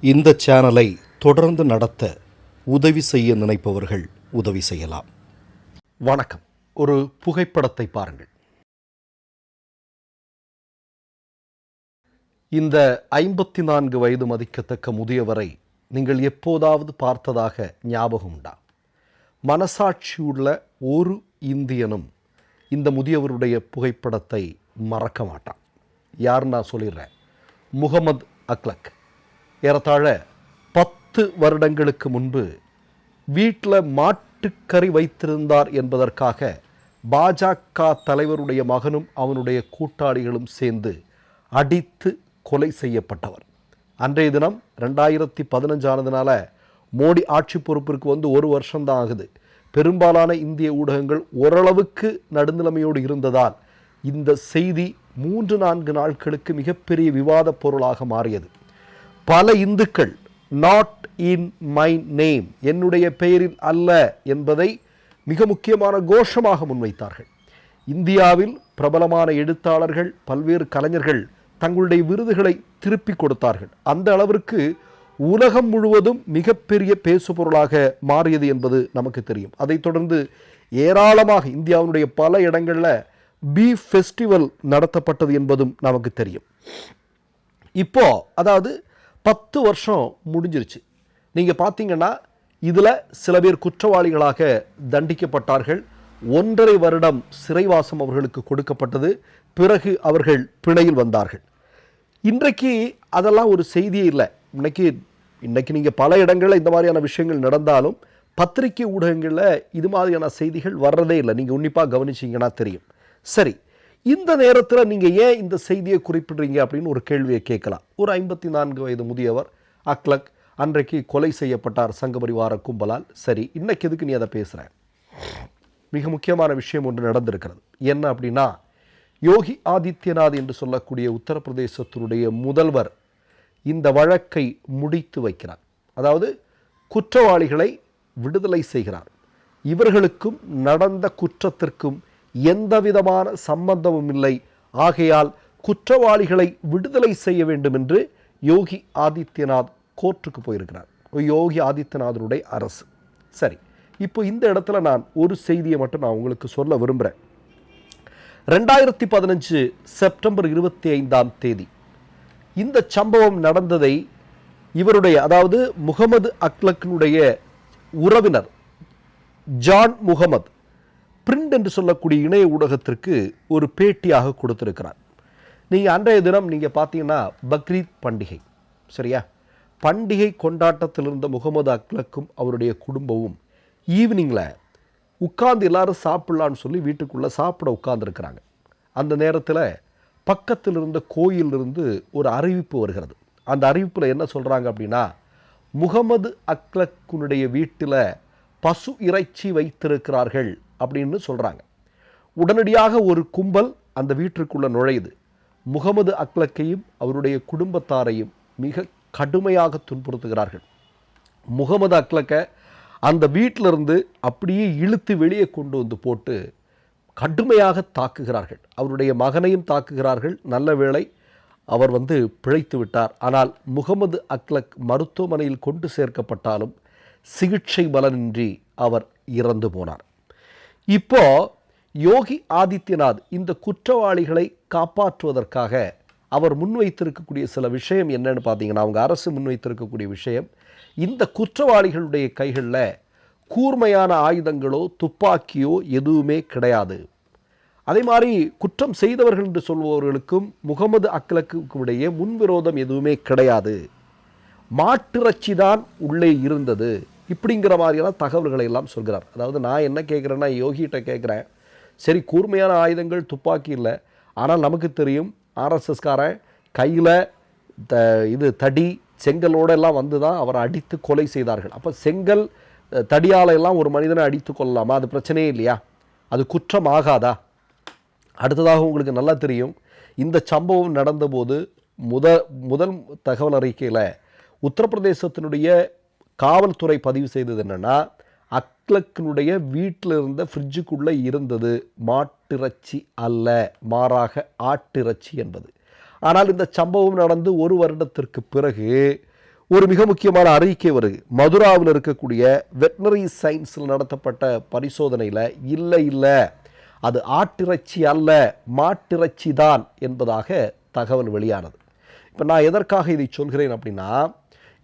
இந்த சேனலை தொடர்ந்து நடத்த உதவி செய்ய நினைப்பவர்கள் உதவி செய்யலாம். வணக்கம். ஒரு புகைப்படத்தை பாருங்கள். இந்த ஐம்பத்தி நான்கு வயது மதிக்கத்தக்க முதியவரை நீங்கள் எப்போதாவது பார்த்ததாக ஞாபகம் உண்டா? மனசாட்சியுள்ள ஒரு இந்தியனும் இந்த முதியவருடைய புகைப்படத்தை மறக்க மாட்டான். யார் நான் சொல்லிடுறேன். முகமது அக்லக். ஏறத்தாழ பத்து வருடங்களுக்கு முன்பு வீட்டில் மாட்டுக்கறி வைத்திருந்தார் என்பதற்காக பாஜக தலைவருடைய மகனும் அவனுடைய கூட்டாளிகளும் சேர்ந்து அடித்து கொலை செய்யப்பட்டவர். அன்றைய தினம் ரெண்டாயிரத்தி பதினஞ்சானதுனால மோடி ஆட்சி பொறுப்பிற்கு வந்து ஒரு வருஷம்தான் ஆகுது. பெரும்பாலான இந்திய ஊடகங்கள் ஓரளவுக்கு நடுநிலைமையோடு இருந்ததால் இந்த செய்தி மூன்று நான்கு நாட்களுக்கு மிகப்பெரிய விவாத பொருளாக மாறியது. பல இந்துக்கள் நாட் இன் மை நேம் என்னுடைய பெயரில் அல்ல என்பதை மிக முக்கியமான கோஷமாக முன்வைத்தார்கள். இந்தியாவில் பிரபலமான எழுத்தாளர்கள் பல்வேறு கலைஞர்கள் தங்களுடைய விருதுகளை திருப்பி கொடுத்தார்கள். அந்த அளவிற்கு உலகம் முழுவதும் மிகப்பெரிய பேசுபொருளாக மாறியது என்பது நமக்கு தெரியும். அதைத் தொடர்ந்து ஏராளமாக இந்தியாவினுடைய பல இடங்களில் பீஃப் ஃபெஸ்டிவல் நடத்தப்பட்டது என்பதும் நமக்கு தெரியும். இப்போ அதாவது பத்து வருஷம் முடிஞ்சிருச்சு. நீங்கள் பார்த்தீங்கன்னா இதில் சில பேர் குற்றவாளிகளாக தண்டிக்கப்பட்டார்கள். ஒன்றரை வருடம் சிறைவாசம் அவர்களுக்கு கொடுக்கப்பட்டது. பிறகு அவர்கள் பிணையில் வந்தார்கள். இன்றைக்கு அதெல்லாம் ஒரு செய்தியே இல்லை. இன்னைக்கு இன்றைக்கி நீங்கள் பல இடங்களில் இந்த மாதிரியான விஷயங்கள் நடந்தாலும் பத்திரிகை ஊடகங்களில் இது மாதிரியான செய்திகள் வர்றதே இல்லை. நீங்கள் உன்னிப்பாக கவனிச்சிங்கன்னா தெரியும். சரி இந்த நேரத்தில் நீங்கள் ஏன் இந்த செய்தியை குறிப்பிடுறீங்க அப்படின்னு ஒரு கேள்வியை கேட்கலாம். ஒரு ஐம்பத்தி நான்கு வயது முதியவர் அக்லக் அன்றைக்கு கொலை செய்யப்பட்டார் சங்கபரிவார கும்பலால். சரி இன்னைக்கு எதுக்கு நீ அதை பேசுகிற மிக முக்கியமான விஷயம் ஒன்று நடந்திருக்கிறது. என்ன அப்படின்னா யோகி ஆதித்யநாத் என்று சொல்லக்கூடிய உத்தரப்பிரதேசத்தினுடைய முதல்வர் இந்த வழக்கை முடித்து வைக்கிறார். அதாவது குற்றவாளிகளை விடுதலை செய்கிறார். இவர்களுக்கும் நடந்த குற்றத்திற்கும் எந்த விதமான சம்பந்தமும் இல்லை. ஆகையால் குற்றவாளிகளை விடுதலை செய்ய வேண்டும் என்று யோகி ஆதித்யநாத் கோர்ட்டுக்கு போயிருக்கிறார். யோகி ஆதித்யநாதனுடைய அரசு. சரி இப்போ இந்த இடத்துல நான் ஒரு செய்தியை மட்டும் நான் உங்களுக்கு சொல்ல விரும்புகிறேன் ரெண்டாயிரத்தி பதினஞ்சு செப்டம்பர் இருபத்தி ஐந்தாம் தேதி இந்த சம்பவம் நடந்ததை இவருடைய அதாவது முகமது அக்லக்கினுடைய உறவினர் ஜான் முகமது பிரிண்ட் என்று சொல்லக்கூடிய இணைய ஊடகத்திற்கு ஒரு பேட்டியாக கொடுத்துருக்கிறார். நீங்கள் அன்றைய தினம் நீங்கள் பார்த்தீங்கன்னா பக்ரீத் பண்டிகை சரியா? பண்டிகை கொண்டாட்டத்தில் இருந்த முகமது அக்லக்கும் அவருடைய குடும்பமும் ஈவினிங்கில் உட்கார்ந்து எல்லாரும் சாப்பிட்லான்னு சொல்லி வீட்டுக்குள்ளே சாப்பிட உட்கார்ந்துருக்கிறாங்க. அந்த நேரத்தில் பக்கத்தில் இருந்த கோயிலிருந்து ஒரு அறிவிப்பு வருகிறது. அந்த அறிவிப்பில் என்ன சொல்கிறாங்க அப்படின்னா முகமது அக்லக்குனுடைய வீட்டில் பசு இறைச்சி வைத்திருக்கிறார்கள் அப்படின்னு சொல்கிறாங்க உடனடியாக ஒரு கும்பல் அந்த வீட்டிற்குள்ளே நுழையுது. முகமது அக்லக்கையும் அவருடைய குடும்பத்தாரையும் மிக கடுமையாக துன்புறுத்துகிறார்கள். முகமது அக்லக்கை அந்த வீட்டிலிருந்து அப்படியே இழுத்து வெளியே கொண்டு வந்து போட்டு கடுமையாக தாக்குகிறார்கள். அவருடைய மகனையும் தாக்குகிறார்கள். நல்ல வேளை அவர் வந்து பிழைத்து விட்டார். ஆனால் முகமது அக்லக் மருத்துவமனையில் கொண்டு சேர்க்கப்பட்டாலும் சிகிச்சை பலனின்றி அவர் இறந்து போனார். இப்போ யோகி ஆதித்யநாத் இந்த குற்றவாளிகளை காப்பாற்றுவதற்காக அவர் முன்வைத்திருக்கக்கூடிய சில விஷயம் என்னன்னு பார்த்தீங்கன்னா அவங்க அரசு முன்வைத்திருக்கக்கூடிய விஷயம் இந்த குற்றவாளிகளுடைய கைகளில் கூர்மையான ஆயுதங்களோ துப்பாக்கியோ எதுவுமே கிடையாது. அதே மாதிரி குற்றம் செய்தவர்கள் என்று சொல்பவர்களுக்கும் முகமது அக்லக்குடைய முன்விரோதம் எதுவுமே கிடையாது. மாட்டிறச்சி தான் உள்ளே இருந்தது. இப்படிங்கிற மாதிரியெல்லாம் தகவல்களை எல்லாம் சொல்கிறார். அதாவது நான் என்ன கேட்குறேன்னா யோகிகிட்ட கேட்குறேன் சரி கூர்மையான ஆயுதங்கள் துப்பாக்கி இல்லை. ஆனால் நமக்கு தெரியும் ஆர்எஸ்எஸ்காரன் கையில் த இது தடி செங்கலோட எல்லாம் வந்து தான் அவரை அடித்து கொலை செய்தார்கள். அப்போ செங்கல் தடியாலையெல்லாம் எல்லாம் ஒரு மனிதனை அடித்து கொள்ளலாமா அது பிரச்சனையே இல்லையா? அது குற்றம் ஆகாதா? அடுத்ததாக உங்களுக்கு நல்லா தெரியும் இந்த சம்பவம் நடந்தபோது முத முதல் தகவல் அறிக்கையில் உத்தரப்பிரதேசத்தினுடைய காவல்துறை பதிவு செய்தது என்னென்னா அக்லக்கினுடைய வீட்டில் இருந்த ஃப்ரிட்ஜுக்குள்ளே இருந்தது. மாட்டிறச்சி அல்ல மாறாக ஆட்டிறச்சி என்பது. ஆனால் இந்த சம்பவம் நடந்து ஒரு வருடத்திற்கு பிறகு ஒரு மிக முக்கியமான அறிக்கை வருது. மதுராவில் இருக்கக்கூடிய வெட்னரி சயின்ஸில் நடத்தப்பட்ட பரிசோதனையில் இல்லை இல்லை அது ஆட்டிறைச்சி அல்ல மாட்டிறைச்சி தான் என்பதாக தகவல் வெளியானது. இப்போ நான் எதற்காக இதை சொல்கிறேன் அப்படின்னா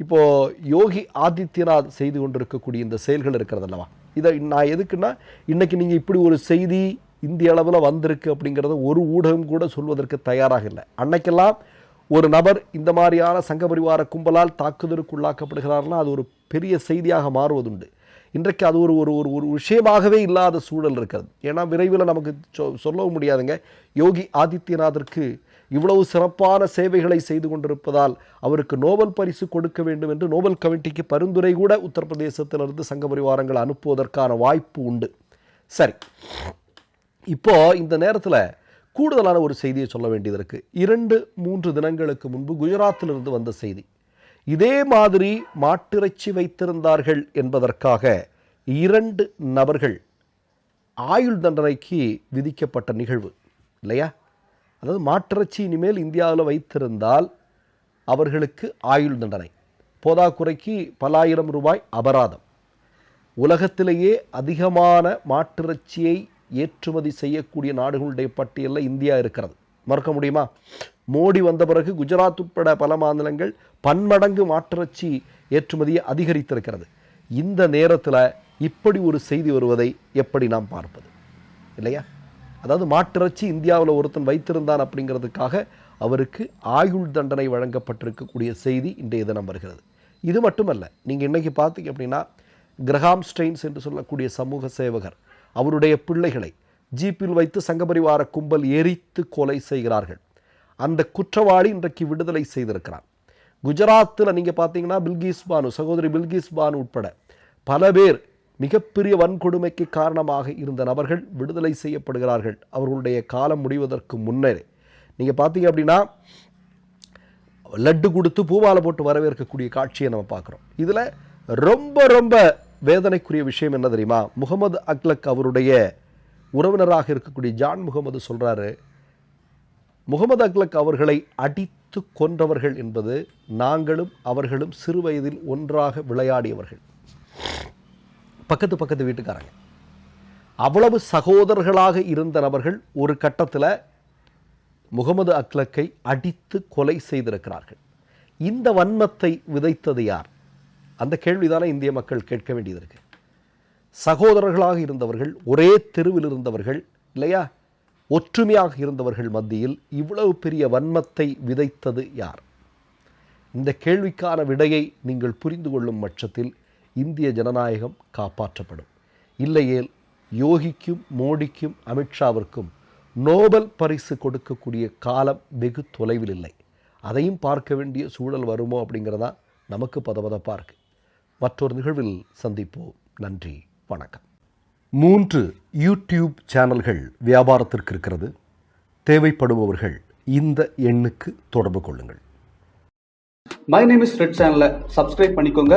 இப்போது யோகி ஆதித்யநாத் செய்து கொண்டிருக்கக்கூடிய இந்த செயல்கள் இருக்கிறது அல்லவா இதை நான் எதுக்குன்னா இன்றைக்கி நீங்கள் இப்படி ஒரு செய்தி இந்திய அளவில் வந்திருக்கு அப்படிங்கிறத ஒரு ஊடகம் கூட சொல்வதற்கு தயாராக இல்லை. அன்னைக்கெல்லாம் ஒரு நபர் இந்த மாதிரியான சங்க பரிவார கும்பலால் தாக்குதலுக்கு உள்ளாக்கப்படுகிறார்னா அது ஒரு பெரிய செய்தியாக மாறுவதுண்டு. இன்றைக்கு அது ஒரு ஒரு ஒரு ஒரு விஷயமாகவே இல்லாத சூழல் இருக்கிறது. ஏன்னா விரைவில் நமக்கு சொ சொல்லவும் முடியாதுங்க. யோகி ஆதித்யநாத்திற்கு இவ்வளவு சிறப்பான சேவைகளை செய்து கொண்டிருப்பதால் அவருக்கு நோபல் பரிசு கொடுக்க வேண்டும் என்று நோபல் கமிட்டிக்கு பரிந்துரை கூட உத்தரப்பிரதேசத்திலிருந்து சங்க பரிவாரங்கள் அனுப்புவதற்கான வாய்ப்பு உண்டு. சரி. இப்போ இந்த நேரத்தில் கூடுதலான ஒரு செய்தியை சொல்ல வேண்டியது இருக்குது இரண்டு மூன்று தினங்களுக்கு முன்பு குஜராத்திலிருந்து வந்த செய்தி. இதே மாதிரி மாட்டிறைச்சி வைத்திருந்தார்கள் என்பதற்காக இரண்டு நபர்கள் ஆயுள் தண்டனைக்கு விதிக்கப்பட்ட நிகழ்வு இல்லையா? அதாவது மாட்டிறைச்சி இனிமேல் இந்தியாவில் வைத்திருந்தால் அவர்களுக்கு ஆயுள் தண்டனை. போதாக்குறைக்கு பலாயிரம் ரூபாய் அபராதம். உலகத்திலேயே அதிகமான மாட்டிறைச்சியை ஏற்றுமதி செய்யக்கூடிய நாடுகளுடைய பட்டியலில் இந்தியா இருக்கிறது. மறக்க முடியுமா? மோடி வந்த பிறகு குஜராத் உட்பட பல மாநிலங்கள் பன்மடங்கு மாட்டிறைச்சி ஏற்றுமதியை அதிகரித்திருக்கிறது. இந்த நேரத்தில் இப்படி ஒரு செய்தி வருவதை எப்படி நாம் பார்ப்பது? இல்லையா? அதாவது மாட்டிறச்சி இந்தியாவில் ஒருத்தன் வைத்திருந்தான் அப்படிங்கிறதுக்காக அவருக்கு ஆயுள் தண்டனை வழங்கப்பட்டிருக்கக்கூடிய செய்தி இன்றைய தினம் வருகிறது. இது மட்டுமல்ல நீங்கள் இன்றைக்கி பார்த்தீங்க அப்படின்னா கிரஹாம் ஸ்டெயின்ஸ் என்று சொல்லக்கூடிய சமூக சேவகர் அவருடைய பிள்ளைகளை ஜீப்பில் வைத்து சங்கபரிவார கும்பல் எரித்து கொலை செய்கிறார்கள். அந்த குற்றவாளி இன்றைக்கு விடுதலை செய்திருக்கிறான். குஜராத்தில் நீங்கள் பார்த்தீங்கன்னா பில்கிஸ் பானு சகோதரி பில்கிஸ் பானு உட்பட பல பேர் மிகப்பெரிய வன்கொடுமைக்கு காரணமாக இருந்த நபர்கள் விடுதலை செய்யப்படுகிறார்கள். அவர்களுடைய காலம் முடிவதற்கு முன்னரே. நீங்கள் பார்த்தீங்க அப்படின்னா லட்டு கொடுத்து பூமாலை போட்டு வரவேற்கக்கூடிய காட்சியை நம்ம பார்க்குறோம். இதில் ரொம்ப ரொம்ப வேதனைக்குரிய விஷயம் என்ன தெரியுமா? முகமது அக்லக் அவருடைய உறவினராக இருக்கக்கூடிய ஜான் முகமது சொல்கிறாரு முகமது அக்லக் அவர்களை அடித்து கொன்றவர்கள் என்பது நாங்களும் அவர்களும் சிறு வயதில் ஒன்றாக விளையாடியவர்கள். பக்கத்து பக்கத்து வீட்டுக்காரங்க. அவ்வளவு சகோதரர்களாக இருந்த நபர்கள் ஒரு கட்டத்தில் முகமது அக்லக்கை அடித்து கொலை செய்திருக்கிறார்கள். இந்த வன்மத்தை விதைத்தது யார்? அந்த கேள்விதானே இந்திய மக்கள் கேட்க வேண்டியது இருக்கு. சகோதரர்களாக இருந்தவர்கள் ஒரே தெருவில் இருந்தவர்கள் இல்லையா? ஒற்றுமையாக இருந்தவர்கள் மத்தியில் இவ்வளவு பெரிய வன்மத்தை விதைத்தது யார்? இந்த கேள்விக்கான விடையை நீங்கள் புரிந்து கொள்ளும் பட்சத்தில் இந்திய ஜனநாயகம் காப்பாற்றப்படும். இல்லையேல் யோகிக்கும் மோடிக்கும் அமித்ஷாவிற்கும் நோபல் பரிசு கொடுக்கக்கூடிய காலம் வெகு தொலைவில் இல்லை அதையும் பார்க்க வேண்டிய சூழல் வருமோ அப்படிங்கிறதா நமக்கு பதபதப்பாக இருக்கு. மற்றொரு நிகழ்வில் சந்திப்போம். நன்றி வணக்கம். மூன்று யூடியூப் சேனல்கள் வியாபாரத்திற்கு இருக்கிறது. தேவைப்படுபவர்கள் இந்த எண்ணுக்கு தொடர்பு கொள்ளுங்கள். மை நேம் இஸ் ரெட் சேனலை சப்ஸ்கிரைப் பண்ணிக்கோங்க.